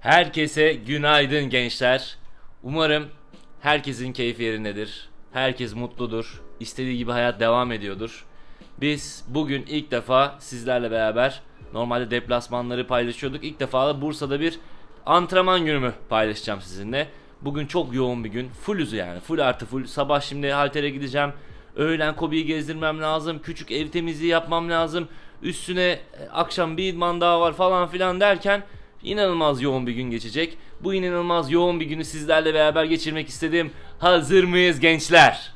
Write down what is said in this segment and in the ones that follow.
Herkese günaydın gençler. Umarım herkesin keyfi yerindedir. Herkes mutludur. İstediği gibi hayat devam ediyordur. Biz bugün ilk defa sizlerle beraber normalde deplasmanları paylaşıyorduk. İlk defa da Bursa'da bir antrenman günümü paylaşacağım sizinle. Bugün çok yoğun bir gün. Fullüz yani. Full artı full. Sabah şimdi haltere gideceğim. Öğlen Kobe'yi gezdirmem lazım. Küçük ev temizliği yapmam lazım. Üstüne e, akşam bir idman daha var falan filan derken inanılmaz yoğun bir gün geçecek. Bu inanılmaz yoğun bir günü sizlerle beraber geçirmek istedim. Hazır mıyız gençler?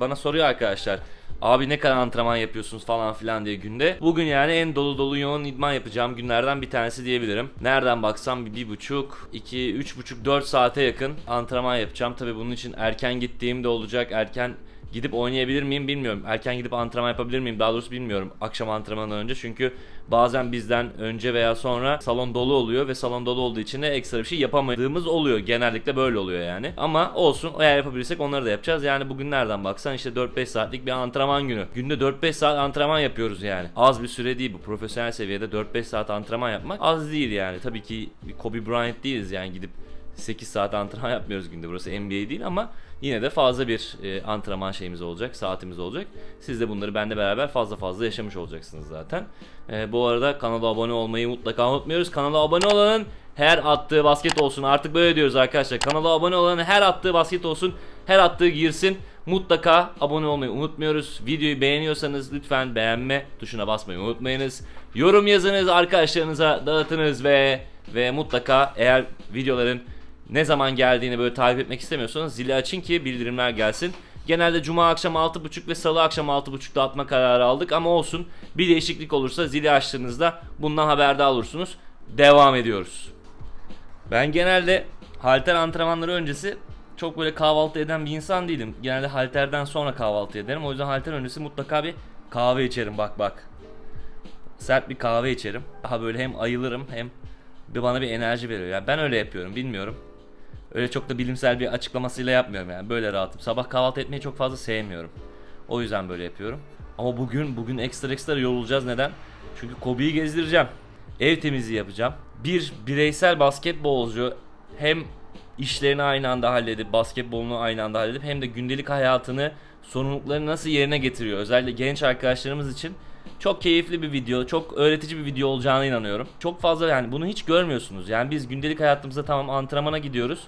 Bana soruyor arkadaşlar. Abi ne kadar antrenman yapıyorsunuz falan filan diye günde. Bugün yani en dolu dolu yoğun idman yapacağım günlerden bir tanesi diyebilirim. Nereden baksam bir, bir buçuk, iki, üç buçuk, dört saate yakın antrenman yapacağım. Tabi bunun için erken gittiğim de olacak. Erken gidip oynayabilir miyim bilmiyorum. Erken gidip antrenman yapabilir miyim daha doğrusu bilmiyorum. Akşam antrenmandan önce çünkü bazen bizden önce veya sonra salon dolu oluyor ve salon dolu olduğu için de ekstra bir şey yapamadığımız oluyor. Genellikle böyle oluyor yani. Ama olsun eğer yapabilirsek onları da yapacağız. Yani bugün nereden baksan işte 4-5 saatlik bir antrenman günü. Günde 4-5 saat antrenman yapıyoruz yani. Az bir süre değil bu. Profesyonel seviyede 4-5 saat antrenman yapmak az değil yani. Tabii ki Kobe Bryant değiliz yani gidip 8 saat antrenman yapmıyoruz günde. Burası NBA değil ama yine de fazla bir e, antrenman şeyimiz olacak, saatimiz olacak. Siz de bunları benimle beraber fazla fazla yaşamış olacaksınız zaten. E, bu arada kanala abone olmayı mutlaka unutmuyoruz. Kanala abone olanın her attığı basket olsun. Artık böyle diyoruz arkadaşlar. Kanala abone olanın her attığı basket olsun. Her attığı girsin. Mutlaka abone olmayı unutmuyoruz. Videoyu beğeniyorsanız lütfen beğenme tuşuna basmayı unutmayınız. Yorum yazınız, arkadaşlarınıza dağıtınız ve ve mutlaka eğer videoların ne zaman geldiğini böyle takip etmek istemiyorsanız zili açın ki bildirimler gelsin. Genelde cuma akşam 6.30 ve salı akşam 6.30'da atma kararı aldık ama olsun bir değişiklik olursa zili açtığınızda bundan haberdar olursunuz. Devam ediyoruz. Ben genelde halter antrenmanları öncesi çok böyle kahvaltı eden bir insan değilim. Genelde halterden sonra kahvaltı ederim. O yüzden halter öncesi mutlaka bir kahve içerim bak bak. Sert bir kahve içerim. Daha böyle hem ayılırım hem bir bana bir enerji veriyor. Yani ben öyle yapıyorum bilmiyorum. Öyle çok da bilimsel bir açıklamasıyla yapmıyorum yani. Böyle rahatım. Sabah kahvaltı etmeyi çok fazla sevmiyorum. O yüzden böyle yapıyorum. Ama bugün bugün ekstra ekstra yorulacağız. Neden? Çünkü Kobe'yi gezdireceğim. Ev temizliği yapacağım. Bir bireysel basketbolcu hem işlerini aynı anda halledip basketbolunu aynı anda halledip hem de gündelik hayatını sorumluluklarını nasıl yerine getiriyor. Özellikle genç arkadaşlarımız için çok keyifli bir video, çok öğretici bir video olacağına inanıyorum. Çok fazla yani bunu hiç görmüyorsunuz. Yani biz gündelik hayatımızda tamam antrenmana gidiyoruz.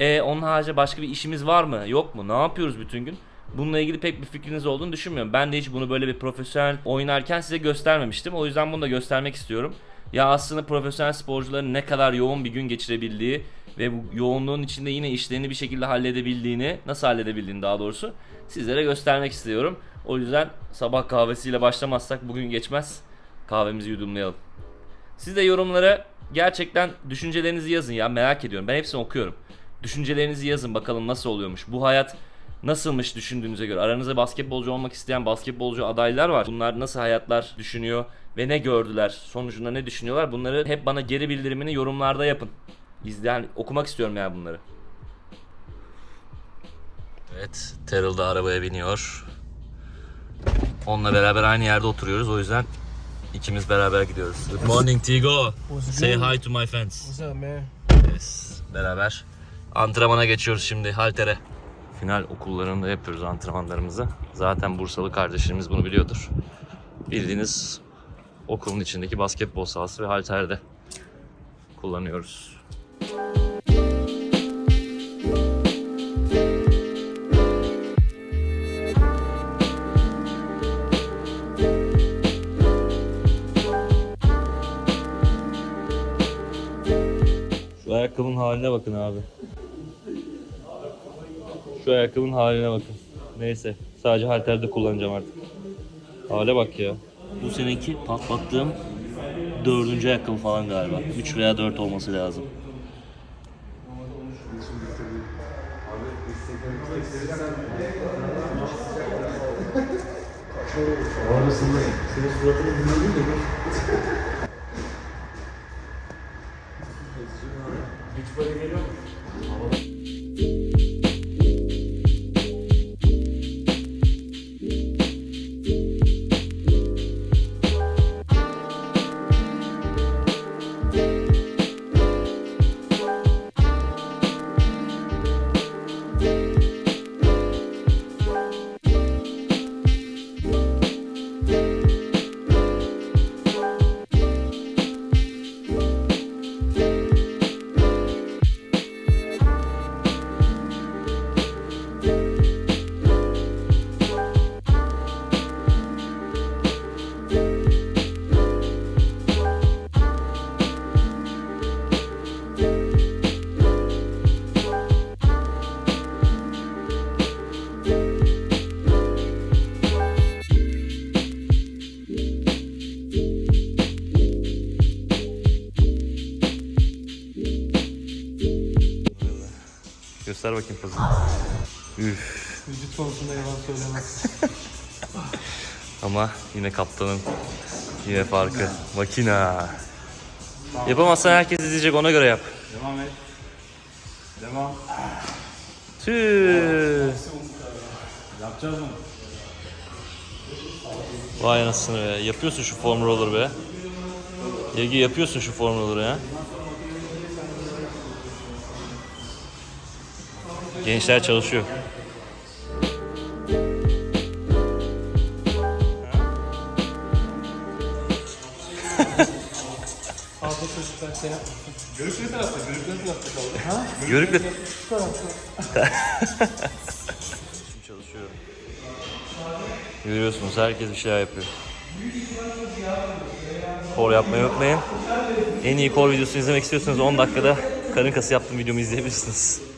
E onun harici başka bir işimiz var mı? Yok mu? Ne yapıyoruz bütün gün? Bununla ilgili pek bir fikriniz olduğunu düşünmüyorum. Ben de hiç bunu böyle bir profesyonel oynarken size göstermemiştim. O yüzden bunu da göstermek istiyorum. Ya aslında profesyonel sporcuların ne kadar yoğun bir gün geçirebildiği ve bu yoğunluğun içinde yine işlerini bir şekilde halledebildiğini, nasıl halledebildiğini daha doğrusu sizlere göstermek istiyorum. O yüzden sabah kahvesiyle başlamazsak bugün geçmez. Kahvemizi yudumlayalım. Siz de yorumlara gerçekten düşüncelerinizi yazın ya merak ediyorum. Ben hepsini okuyorum. Düşüncelerinizi yazın bakalım nasıl oluyormuş. Bu hayat nasılmış düşündüğünüze göre. Aranızda basketbolcu olmak isteyen basketbolcu adaylar var. Bunlar nasıl hayatlar düşünüyor ve ne gördüler? Sonucunda ne düşünüyorlar? Bunları hep bana geri bildirimini yorumlarda yapın. İzleyen okumak istiyorum yani bunları. Evet, Terrell da arabaya biniyor. Onunla beraber aynı yerde oturuyoruz. O yüzden ikimiz beraber gidiyoruz. Good morning Tigo. Say hi to my fans. What's up, man? Yes. Beraber antrenmana geçiyoruz şimdi haltere. Final okullarında yapıyoruz antrenmanlarımızı. Zaten Bursalı kardeşlerimiz bunu biliyordur. Bildiğiniz okulun içindeki basketbol sahası ve halterde kullanıyoruz. ayakkabının haline bakın abi. Şu ayakkabının haline bakın. Neyse. Sadece halterde kullanacağım artık. Hale bak ya. Bu seneki patlattığım dördüncü ayakkabı falan galiba. Üç veya dört olması lazım. Orasında senin suratını bilmiyorum da Göster bakayım pazı. Üf. Vücut konusunda yalan söylemez. Ama yine kaptanın yine farkı. Makina. Yapamazsan herkes izleyecek ona göre yap. Devam et. Devam. Tüh. Yapacağız mı? Vay anasını be. Yapıyorsun şu form roller be. Yegi yapıyorsun şu form roller'ı ya. Gençler çalışıyor. Fazla çocuklar şey yapmasın. Görük ne tarafta? Kaldı? Ha? Görükle Şu tarafta. çalışıyor. Görüyorsunuz herkes bir şeyler yapıyor. Kor yapmayı unutmayın. En iyi kor videosunu izlemek istiyorsanız 10 dakikada karın kası yaptığım videomu izleyebilirsiniz.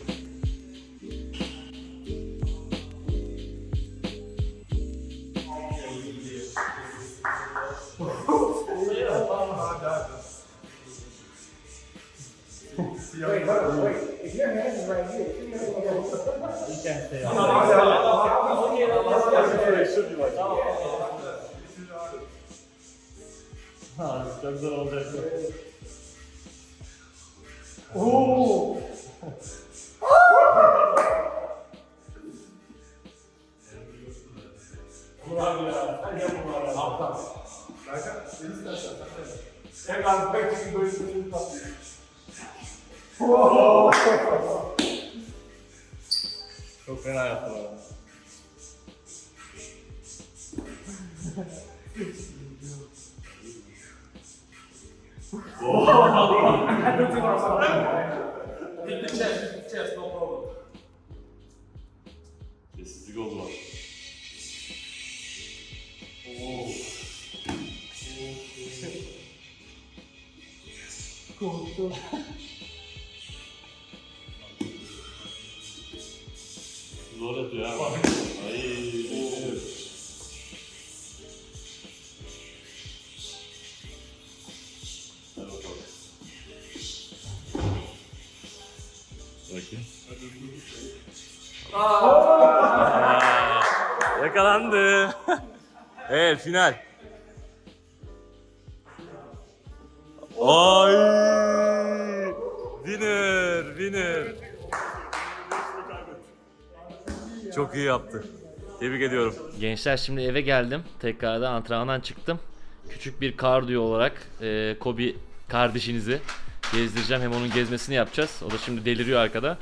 Your hand is right here, if your hand is right here. Çok fena yaptılar. Sessizlik oldu bak. Korktum. Zor atıyor ha. Ay. Hadi bakalım. Bakayım. Aa, Yakalandı. evet final. Yaptı. Tebrik ediyorum. Gençler şimdi eve geldim. Tekrardan antrenmandan çıktım. Küçük bir kardiyo olarak e, Kobi kardeşinizi gezdireceğim. Hem onun gezmesini yapacağız. O da şimdi deliriyor arkada.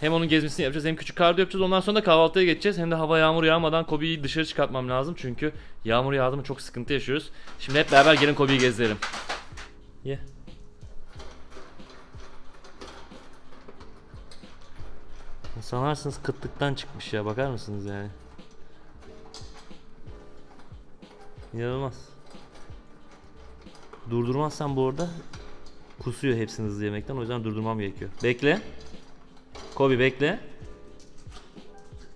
Hem onun gezmesini yapacağız hem küçük kardiyo yapacağız. Ondan sonra da kahvaltıya geçeceğiz. Hem de hava yağmur yağmadan Kobi'yi dışarı çıkartmam lazım. Çünkü yağmur yağdı mı çok sıkıntı yaşıyoruz. Şimdi hep beraber gelin Kobi'yi gezdirelim. Ye. Sanarsınız kıtlıktan çıkmış ya bakar mısınız yani? İnanılmaz. Durdurmazsam bu arada kusuyor hepsini hızlı yemekten o yüzden durdurmam gerekiyor. Bekle. Kobi bekle.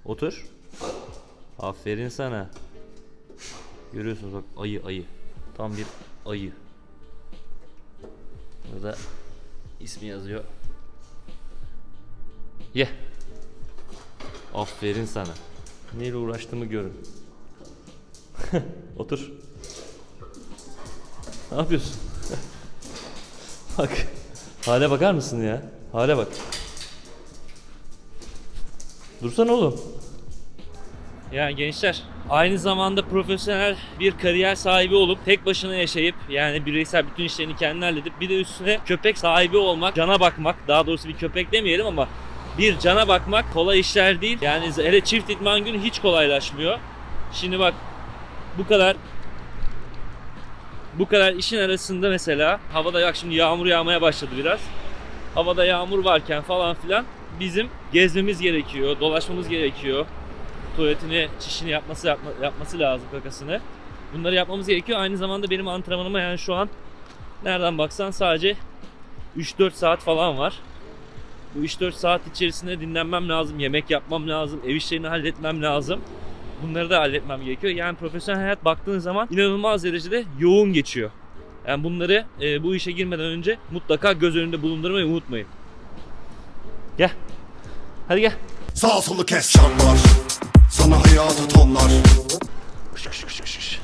Otur. Aferin sana. Görüyorsunuz bak ayı ayı. Tam bir ayı. Burada ismi yazıyor. Ye. Aferin sana. Neyle uğraştığımı görün. Otur. Ne yapıyorsun? bak. Hale bakar mısın ya? Hale bak. Dursana oğlum. Yani gençler aynı zamanda profesyonel bir kariyer sahibi olup tek başına yaşayıp yani bireysel bütün işlerini kendin halledip bir de üstüne köpek sahibi olmak, cana bakmak daha doğrusu bir köpek demeyelim ama bir cana bakmak kolay işler değil. Yani hele çift idman günü hiç kolaylaşmıyor. Şimdi bak bu kadar bu kadar işin arasında mesela havada yak şimdi yağmur yağmaya başladı biraz. Havada yağmur varken falan filan bizim gezmemiz gerekiyor, dolaşmamız gerekiyor. Tuvaletini, çişini yapması yapma- yapması lazım kakasını. Bunları yapmamız gerekiyor. Aynı zamanda benim antrenmanıma yani şu an nereden baksan sadece 3-4 saat falan var. Bu 3-4 saat içerisinde dinlenmem lazım, yemek yapmam lazım, ev işlerini halletmem lazım. Bunları da halletmem gerekiyor. Yani profesyonel hayat baktığın zaman inanılmaz derecede yoğun geçiyor. Yani bunları e, bu işe girmeden önce mutlaka göz önünde bulundurmayı unutmayın. Gel. Hadi gel. Sağ solu kes çanlar Sana hayatı tonlar Kış kış kış kış kış.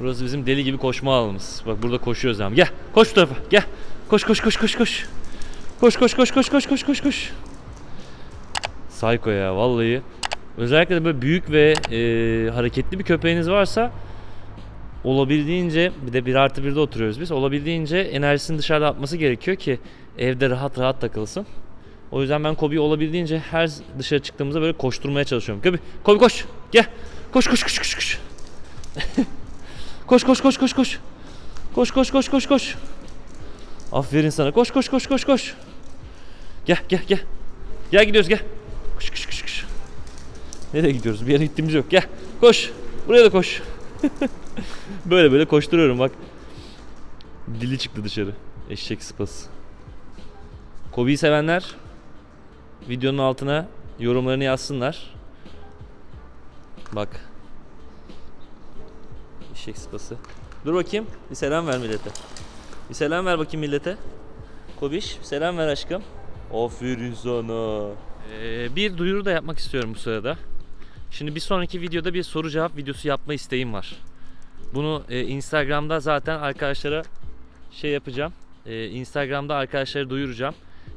Burası bizim deli gibi koşma alanımız. Bak burada koşuyoruz abi. Gel. Koş bu tarafa. Gel. Koş koş koş koş koş. Koş koş koş koş koş koş koş koş. Psycho ya vallahi. Özellikle de böyle büyük ve e, hareketli bir köpeğiniz varsa olabildiğince bir de bir artı birde oturuyoruz biz. Olabildiğince enerjisini dışarıda atması gerekiyor ki evde rahat rahat takılsın. O yüzden ben Kobe'yi olabildiğince her dışarı çıktığımızda böyle koşturmaya çalışıyorum. Kobe, Kobe koş. Gel. Koş koş koş koş koş. koş koş koş koş koş. Koş koş koş koş koş. Aferin sana. Koş koş koş koş koş. Gel gel gel. Gel gidiyoruz gel. Koş koş koş koş. Nereye gidiyoruz? Bir yere gittiğimiz yok. Gel. Koş. Buraya da koş. böyle böyle koşturuyorum bak. Dili çıktı dışarı. Eşek sıpası. Kobe'yi sevenler videonun altına yorumlarını yazsınlar. Bak. Eşek sıpası. Dur bakayım. Bir selam ver millete. Bir selam ver bakayım millete. Kobiş, selam ver aşkım. Aferin sana. Ee, bir duyuru da yapmak istiyorum bu sırada. Şimdi bir sonraki videoda bir soru cevap videosu yapma isteğim var. Bunu e, Instagram'da zaten arkadaşlara şey yapacağım. E, Instagram'da arkadaşlara duyuracağım.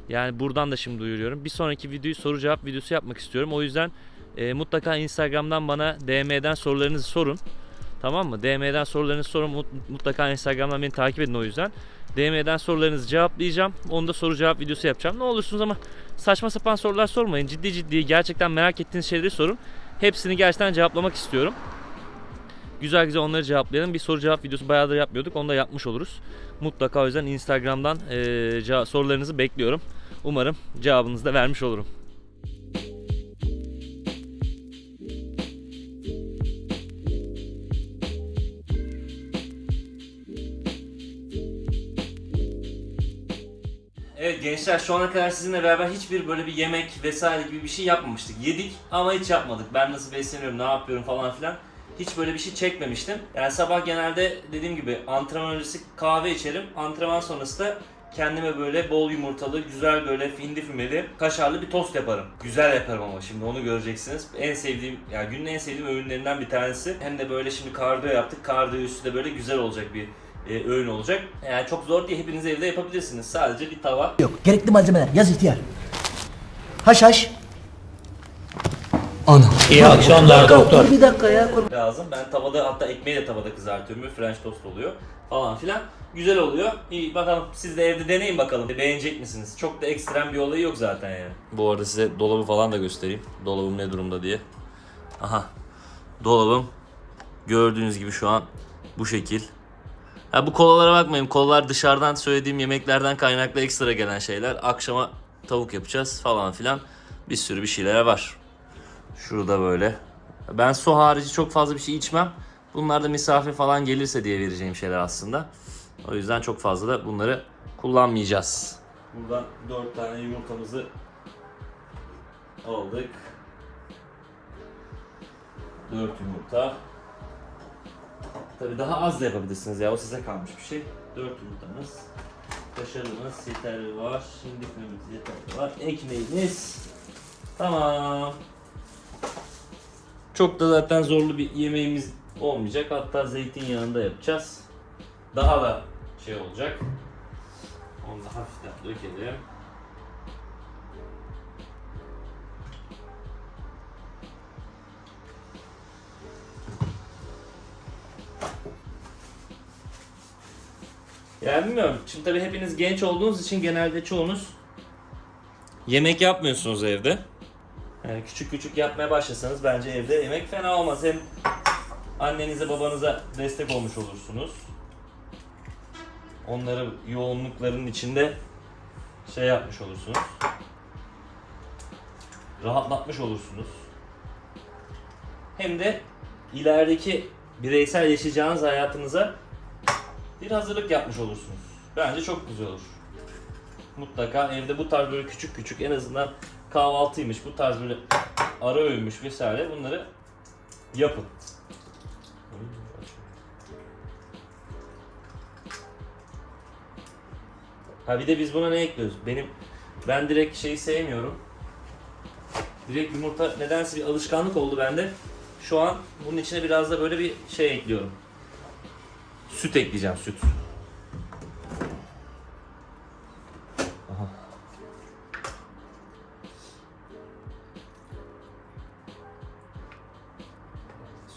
Yani buradan da şimdi duyuruyorum. Bir sonraki videoyu soru cevap videosu yapmak istiyorum. O yüzden e, mutlaka Instagram'dan bana DM'den sorularınızı sorun. Tamam mı? DM'den sorularınızı sorun. Mut- Mutlaka Instagram'dan beni takip edin o yüzden. DM'den sorularınızı cevaplayacağım. Onu da soru cevap videosu yapacağım. Ne olursunuz ama saçma sapan sorular sormayın. Ciddi ciddi gerçekten merak ettiğiniz şeyleri sorun. Hepsini gerçekten cevaplamak istiyorum. Güzel güzel onları cevaplayalım. Bir soru cevap videosu bayağıdır yapmıyorduk. Onu da yapmış oluruz. Mutlaka o yüzden Instagram'dan ceva- sorularınızı bekliyorum. Umarım cevabınızı da vermiş olurum. Gençler şu ana kadar sizinle beraber hiçbir böyle bir yemek vesaire gibi bir şey yapmamıştık. Yedik ama hiç yapmadık. Ben nasıl besleniyorum, ne yapıyorum falan filan. Hiç böyle bir şey çekmemiştim. Yani sabah genelde dediğim gibi antrenman öncesi kahve içerim. Antrenman sonrası da kendime böyle bol yumurtalı, güzel böyle hindi fümeli, kaşarlı bir tost yaparım. Güzel yaparım ama şimdi onu göreceksiniz. En sevdiğim, yani günün en sevdiğim öğünlerinden bir tanesi. Hem de böyle şimdi kardiyo yaptık. Kardiyo üstü de böyle güzel olacak bir e, öğün olacak. Yani çok zor değil. Hepiniz evde yapabilirsiniz. Sadece bir tava, Yok. Gerekli malzemeler. Yaz ihtiyar. Haşhaş. Ana. İyi akşamlar doktor. Bir dakika ya. kur- lazım. Ben tavada hatta ekmeği de tavada kızartıyorum. Böyle French toast oluyor falan filan. Güzel oluyor. İyi bakalım siz de evde deneyin bakalım. Beğenecek misiniz? Çok da ekstrem bir olayı yok zaten yani. Bu arada size dolabı falan da göstereyim. Dolabım ne durumda diye. Aha. Dolabım gördüğünüz gibi şu an bu şekil. Ha bu kolalara bakmayın. Kolalar dışarıdan söylediğim yemeklerden kaynaklı ekstra gelen şeyler. Akşama tavuk yapacağız falan filan. Bir sürü bir şeyler var. Şurada böyle. Ben su harici çok fazla bir şey içmem. Bunlar da misafir falan gelirse diye vereceğim şeyler aslında. O yüzden çok fazla da bunları kullanmayacağız. Buradan 4 tane yumurtamızı aldık. 4 yumurta. Tabi daha az da yapabilirsiniz ya o size kalmış bir şey. 4 yumurtamız. Kaşarımız yeterli var. Şimdi ekmeğimiz yeterli var. Ekmeğimiz. Tamam. Çok da zaten zorlu bir yemeğimiz olmayacak. Hatta zeytinyağında yapacağız. Daha da şey olacak. Onu da hafiften dökelim. Yani bilmiyorum. Şimdi tabii hepiniz genç olduğunuz için genelde çoğunuz yemek yapmıyorsunuz evde. Yani küçük küçük yapmaya başlasanız bence evde yemek fena olmaz. Hem annenize babanıza destek olmuş olursunuz. Onları yoğunlukların içinde şey yapmış olursunuz. Rahatlatmış olursunuz. Hem de ilerideki bireysel yaşayacağınız hayatınıza bir hazırlık yapmış olursunuz. Bence çok güzel olur. Mutlaka evde bu tarz böyle küçük küçük en azından kahvaltıymış, bu tarz böyle ara öğünmüş vesaire bunları yapın. Ha bir de biz buna ne ekliyoruz? Benim ben direkt şeyi sevmiyorum. Direkt yumurta nedense bir alışkanlık oldu bende. Şu an bunun içine biraz da böyle bir şey ekliyorum. Süt ekleyeceğim süt.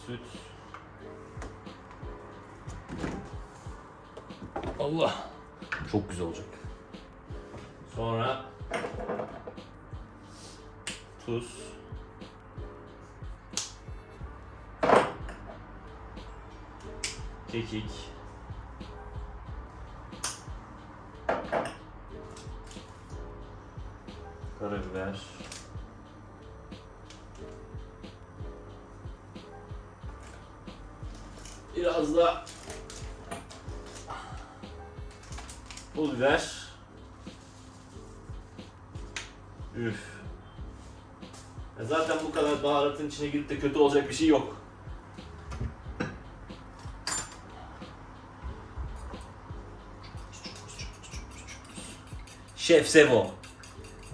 Süt. Allah. Çok güzel olacak. Sonra tuz. Kekik. Karabiber. Biraz da pul biber. Üf. Ya zaten bu kadar baharatın içine girip de kötü olacak bir şey yok. Şef Sevo.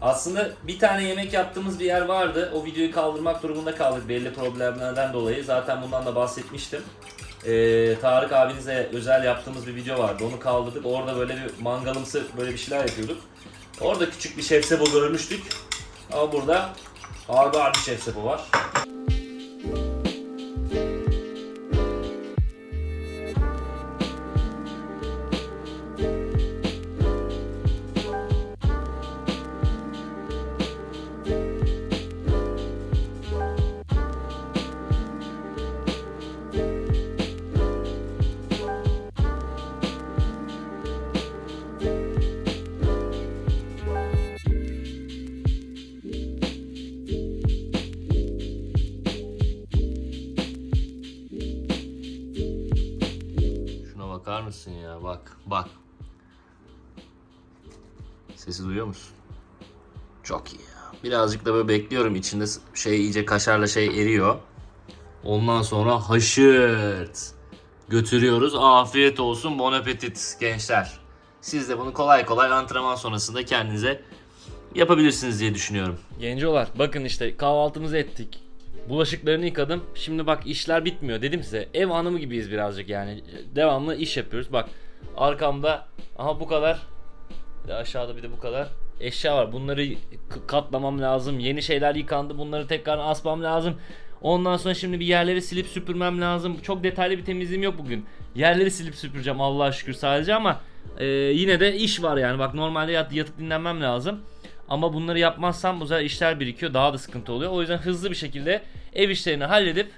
Aslında bir tane yemek yaptığımız bir yer vardı. O videoyu kaldırmak durumunda kaldık belli problemlerden dolayı. Zaten bundan da bahsetmiştim. Ee, Tarık abinizle özel yaptığımız bir video vardı. Onu kaldırdık. Orada böyle bir mangalımsı böyle bir şeyler yapıyorduk. Orada küçük bir şef Sebo görmüştük. Ama burada ağır bir şef Sebo var. Mısın ya? Bak, bak. Sesi duyuyor musun? Çok iyi ya. Birazcık da böyle bekliyorum. İçinde şey iyice kaşarla şey eriyor. Ondan sonra haşırt. Götürüyoruz. Afiyet olsun. Bon appetit gençler. Siz de bunu kolay kolay antrenman sonrasında kendinize yapabilirsiniz diye düşünüyorum. Gencolar bakın işte kahvaltımızı ettik. Bulaşıklarını yıkadım. Şimdi bak işler bitmiyor dedim size. Ev hanımı gibiyiz birazcık yani. Devamlı iş yapıyoruz. Bak arkamda aha bu kadar. Bir de aşağıda bir de bu kadar eşya var. Bunları katlamam lazım. Yeni şeyler yıkandı. Bunları tekrar asmam lazım. Ondan sonra şimdi bir yerleri silip süpürmem lazım. Çok detaylı bir temizliğim yok bugün. Yerleri silip süpüreceğim Allah'a şükür sadece ama e, yine de iş var yani. Bak normalde yat, yatıp dinlenmem lazım. Ama bunları yapmazsam bu sefer işler birikiyor. Daha da sıkıntı oluyor. O yüzden hızlı bir şekilde ev işlerini halledip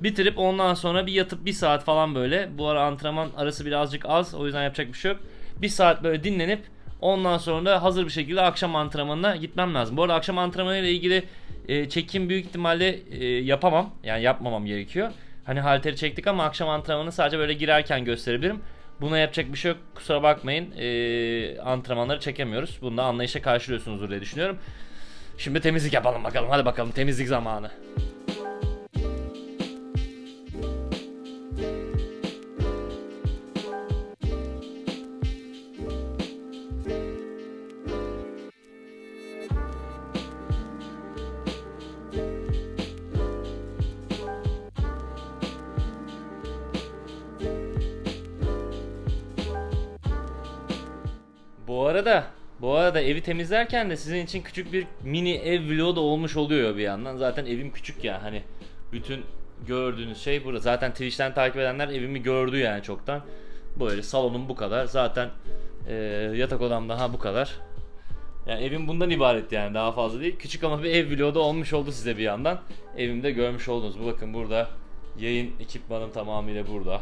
bitirip ondan sonra bir yatıp bir saat falan böyle. Bu ara antrenman arası birazcık az. O yüzden yapacak bir şey yok. Bir saat böyle dinlenip ondan sonra da hazır bir şekilde akşam antrenmanına gitmem lazım. Bu arada akşam antrenmanı ile ilgili e, çekim büyük ihtimalle e, yapamam. Yani yapmamam gerekiyor. Hani halteri çektik ama akşam antrenmanı sadece böyle girerken gösterebilirim. Buna yapacak bir şey yok. Kusura bakmayın. E, antrenmanları çekemiyoruz. Bunu da anlayışa karşılıyorsunuzdur diye düşünüyorum. Şimdi temizlik yapalım bakalım. Hadi bakalım temizlik zamanı. Arada bu arada evi temizlerken de sizin için küçük bir mini ev vlogu da olmuş oluyor bir yandan. Zaten evim küçük ya hani bütün gördüğünüz şey burada. Zaten Twitch'ten takip edenler evimi gördü yani çoktan. Böyle salonum bu kadar. Zaten e, yatak odam daha bu kadar. Yani evim bundan ibaret yani daha fazla değil. Küçük ama bir ev vlogu da olmuş oldu size bir yandan. Evimde görmüş oldunuz. Bu bakın burada yayın ekipmanım tamamıyla burada.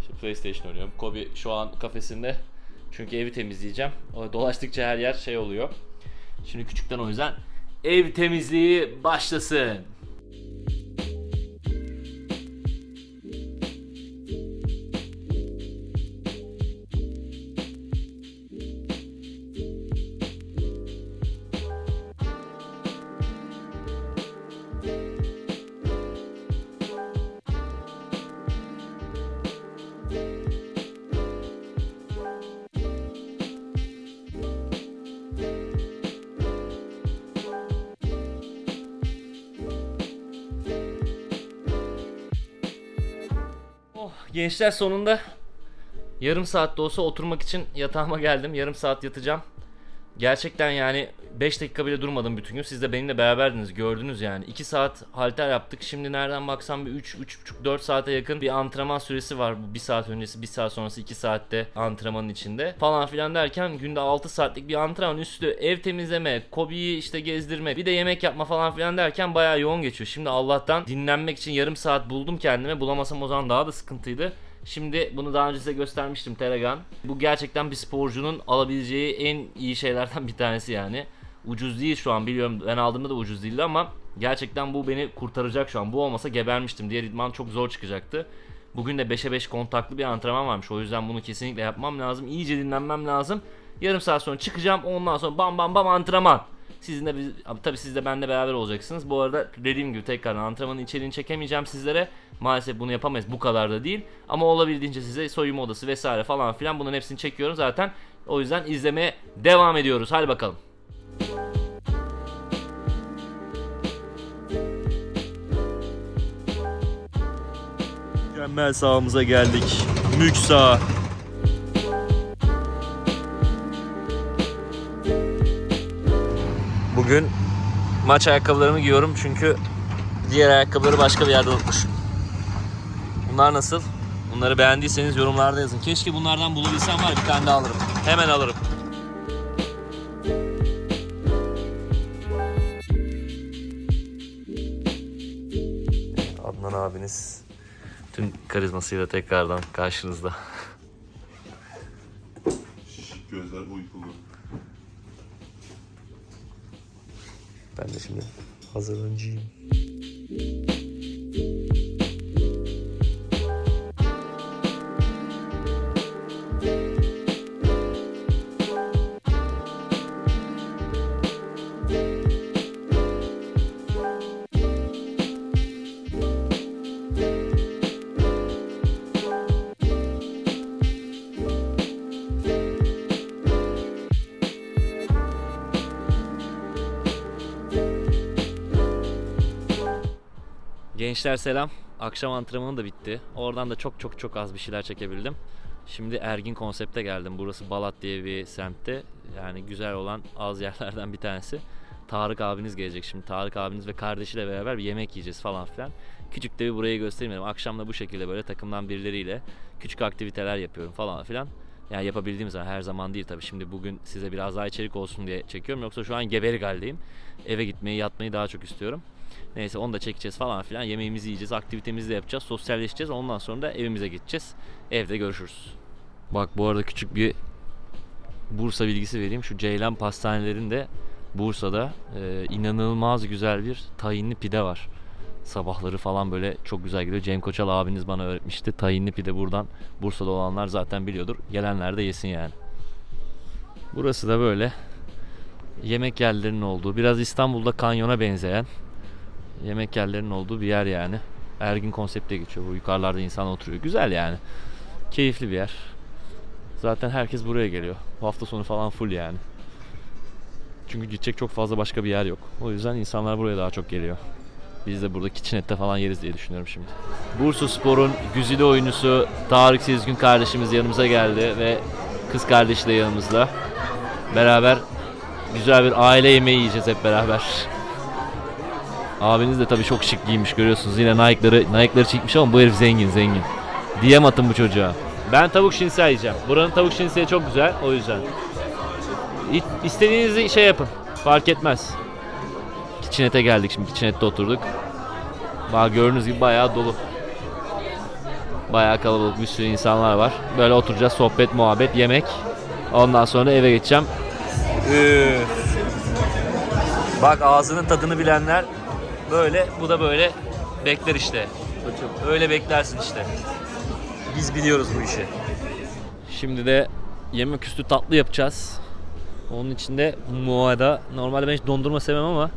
İşte PlayStation oynuyorum. Kobe şu an kafesinde. Çünkü evi temizleyeceğim. Dolaştıkça her yer şey oluyor. Şimdi küçükten o yüzden ev temizliği başlasın. Gençler sonunda yarım saat de olsa oturmak için yatağıma geldim. Yarım saat yatacağım. Gerçekten yani 5 dakika bile durmadım bütün gün. Siz de benimle beraberdiniz gördünüz yani. 2 saat halter yaptık. Şimdi nereden baksam bir 3 3,5 4 saate yakın bir antrenman süresi var. Bu 1 saat öncesi, 1 saat sonrası 2 saatte antrenmanın içinde. Falan filan derken günde 6 saatlik bir antrenman üstü ev temizleme, Kobe'yi işte gezdirme, bir de yemek yapma falan filan derken bayağı yoğun geçiyor. Şimdi Allah'tan dinlenmek için yarım saat buldum kendime. Bulamasam o zaman daha da sıkıntıydı. Şimdi bunu daha önce size göstermiştim Telegram. Bu gerçekten bir sporcunun alabileceği en iyi şeylerden bir tanesi yani. Ucuz değil şu an biliyorum ben aldığımda da ucuz değildi ama gerçekten bu beni kurtaracak şu an. Bu olmasa gebermiştim. Diğer idman çok zor çıkacaktı. Bugün de 5'e 5 kontaklı bir antrenman varmış. O yüzden bunu kesinlikle yapmam lazım. İyice dinlenmem lazım. Yarım saat sonra çıkacağım. Ondan sonra bam bam bam antrenman. Sizin de biz, tabii siz de benimle beraber olacaksınız. Bu arada dediğim gibi tekrar antrenmanın içeriğini çekemeyeceğim sizlere. Maalesef bunu yapamayız. Bu kadar da değil. Ama olabildiğince size soyunma odası vesaire falan filan bunların hepsini çekiyorum zaten. O yüzden izlemeye devam ediyoruz. Hadi bakalım. Mükemmel sahamıza geldik. Mük sağ. Bugün maç ayakkabılarımı giyiyorum çünkü diğer ayakkabıları başka bir yerde unutmuşum. Bunlar nasıl? Bunları beğendiyseniz yorumlarda yazın. Keşke bunlardan bulabilsem var bir tane daha alırım. Hemen alırım. Adnan abiniz tüm karizmasıyla tekrardan karşınızda. Gözler uykulu. Ben de şimdi hazırlanacağım. Gençler selam. Akşam antrenmanı da bitti. Oradan da çok çok çok az bir şeyler çekebildim. Şimdi Ergin konsepte geldim. Burası Balat diye bir semtte. Yani güzel olan az yerlerden bir tanesi. Tarık abiniz gelecek şimdi. Tarık abiniz ve kardeşiyle beraber bir yemek yiyeceğiz falan filan. Küçük de bir burayı göstereyim dedim. Akşam da bu şekilde böyle takımdan birileriyle küçük aktiviteler yapıyorum falan filan. Yani yapabildiğim zaman her zaman değil tabii. Şimdi bugün size biraz daha içerik olsun diye çekiyorum. Yoksa şu an geberik haldeyim. Eve gitmeyi, yatmayı daha çok istiyorum. Neyse onu da çekeceğiz falan filan. Yemeğimizi yiyeceğiz, aktivitemizi de yapacağız, sosyalleşeceğiz. Ondan sonra da evimize gideceğiz. Evde görüşürüz. Bak bu arada küçük bir Bursa bilgisi vereyim. Şu Ceylan pastanelerinde Bursa'da e, inanılmaz güzel bir tayinli pide var. Sabahları falan böyle çok güzel gidiyor. Cem Koçal abiniz bana öğretmişti. Tayinli pide buradan Bursa'da olanlar zaten biliyordur. Gelenler de yesin yani. Burası da böyle yemek yerlerinin olduğu, biraz İstanbul'da kanyona benzeyen yemek yerlerinin olduğu bir yer yani. Ergin konsepte geçiyor. Bu yukarılarda insan oturuyor. Güzel yani. Keyifli bir yer. Zaten herkes buraya geliyor. Bu hafta sonu falan full yani. Çünkü gidecek çok fazla başka bir yer yok. O yüzden insanlar buraya daha çok geliyor. Biz de burada kitchenette falan yeriz diye düşünüyorum şimdi. Bursa Spor'un güzide oyuncusu Tarık Sezgin kardeşimiz yanımıza geldi ve kız kardeşi de yanımızda. Beraber güzel bir aile yemeği yiyeceğiz hep beraber. Abiniz de tabii çok şık giymiş görüyorsunuz. Yine Nike'ları Nike'ları çekmiş ama bu herif zengin zengin. Diyem atın bu çocuğa. Ben tavuk şinsi yiyeceğim. Buranın tavuk şinsi çok güzel o yüzden. İ- İstediğinizi şey yapın. Fark etmez. Kitchenet'e geldik şimdi. Kitchenet'te oturduk. Bak gördüğünüz gibi bayağı dolu. Bayağı kalabalık bir sürü insanlar var. Böyle oturacağız sohbet, muhabbet, yemek. Ondan sonra eve geçeceğim. Bak ağzının tadını bilenler böyle, bu da böyle bekler işte. Öyle beklersin işte. Biz biliyoruz bu işi. Şimdi de yemek üstü tatlı yapacağız. Onun için de muada normalde ben hiç dondurma sevmem ama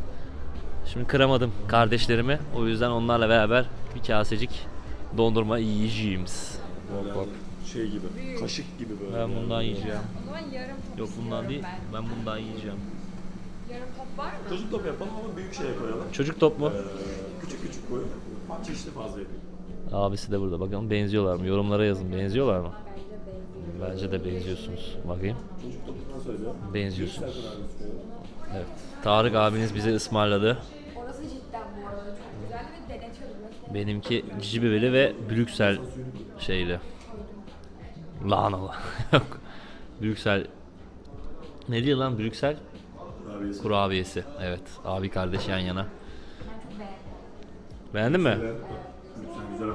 şimdi kıramadım kardeşlerimi. O yüzden onlarla beraber bir kasecik dondurma yiyeceğim. Bak bak. Şey gibi, kaşık gibi böyle. Ben bundan yiyeceğim. Yok bundan değil. Ben bundan yiyeceğim. Ben. Yarım top var mı? Çocuk top yapalım ama büyük şeye koyalım. Çocuk top mu? Ee, küçük küçük koyalım. Çeşitli fazla yapayım. Abisi de burada. Bakalım benziyorlar mı? Yorumlara yazın. Benziyorlar mı? Bence de benziyorsunuz. Bakayım. Benziyorsunuz. Evet. Tarık abiniz bize ısmarladı. Orası cidden bu arada çok güzeldi ve denetiyordu. Benimki cicibeli ve Brüksel şeyli. Lahanalı. Yok. Brüksel ne diyor lan Brüksel? Kurabiyesi. Kurabiyesi. Evet. Abi kardeş yan yana. Beğendin mi? Güzel.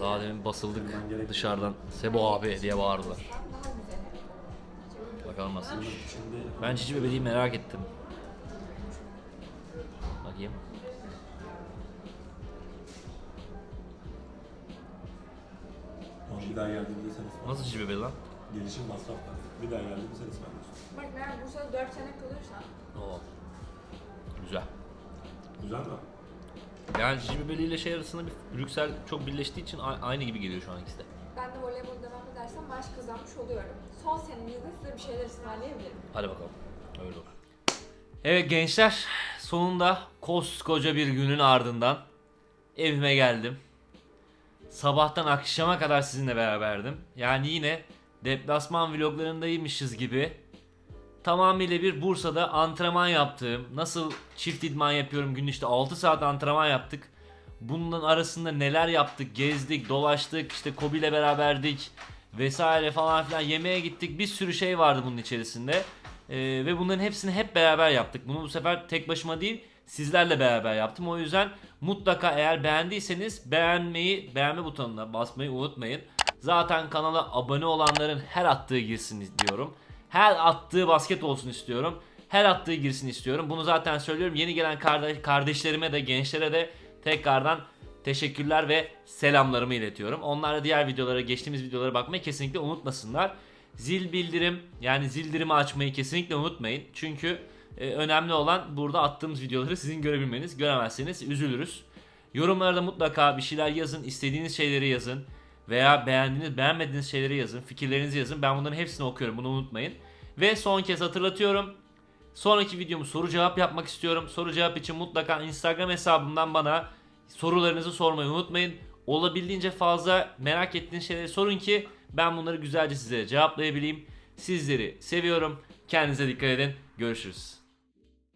Daha demin basıldık dışarıdan. Sebo abi diye bağırdılar. Bakalım nasılmış. Ben cici bebeği merak ettim. Bakayım. Bir daha geldiğimde sen ısmarlıyorsun. Nasıl cici bebeği lan? Gelişim masraflar. Bir daha geldiğimde sen ısmarlıyorsun. Bak ben Bursa'da 4 sene kalırsam Oo. Güzel. Güzel mi? Yani bebeği ile şey arasında bir Brüksel çok birleştiği için aynı gibi geliyor şu an ikisi de. ben de voleybol devam edersem maç kazanmış oluyorum. Son senemizde size bir şeyler ısmarlayabilirim. Hadi bakalım. Öyle olur. Evet gençler sonunda koskoca bir günün ardından evime geldim. Sabahtan akşama kadar sizinle beraberdim. Yani yine deplasman vloglarındaymışız gibi tamamıyla bir Bursa'da antrenman yaptığım, nasıl çift idman yapıyorum günde işte 6 saat antrenman yaptık. Bunun arasında neler yaptık, gezdik, dolaştık, işte Kobi ile beraberdik vesaire falan filan yemeğe gittik. Bir sürü şey vardı bunun içerisinde. Ee, ve bunların hepsini hep beraber yaptık. Bunu bu sefer tek başıma değil sizlerle beraber yaptım. O yüzden mutlaka eğer beğendiyseniz beğenmeyi, beğenme butonuna basmayı unutmayın. Zaten kanala abone olanların her attığı girsin diyorum. Her attığı basket olsun istiyorum. Her attığı girsin istiyorum. Bunu zaten söylüyorum. Yeni gelen kardeş, kardeşlerime de gençlere de tekrardan teşekkürler ve selamlarımı iletiyorum. Onlar da diğer videolara, geçtiğimiz videolara bakmayı kesinlikle unutmasınlar. Zil bildirim yani zildirimi açmayı kesinlikle unutmayın. Çünkü e, önemli olan burada attığımız videoları sizin görebilmeniz. Göremezseniz üzülürüz. Yorumlarda mutlaka bir şeyler yazın, istediğiniz şeyleri yazın veya beğendiğiniz, beğenmediğiniz şeyleri yazın, fikirlerinizi yazın. Ben bunların hepsini okuyorum, bunu unutmayın. Ve son kez hatırlatıyorum. Sonraki videomu soru cevap yapmak istiyorum. Soru cevap için mutlaka Instagram hesabımdan bana sorularınızı sormayı unutmayın. Olabildiğince fazla merak ettiğiniz şeyleri sorun ki ben bunları güzelce size cevaplayabileyim. Sizleri seviyorum. Kendinize dikkat edin. Görüşürüz.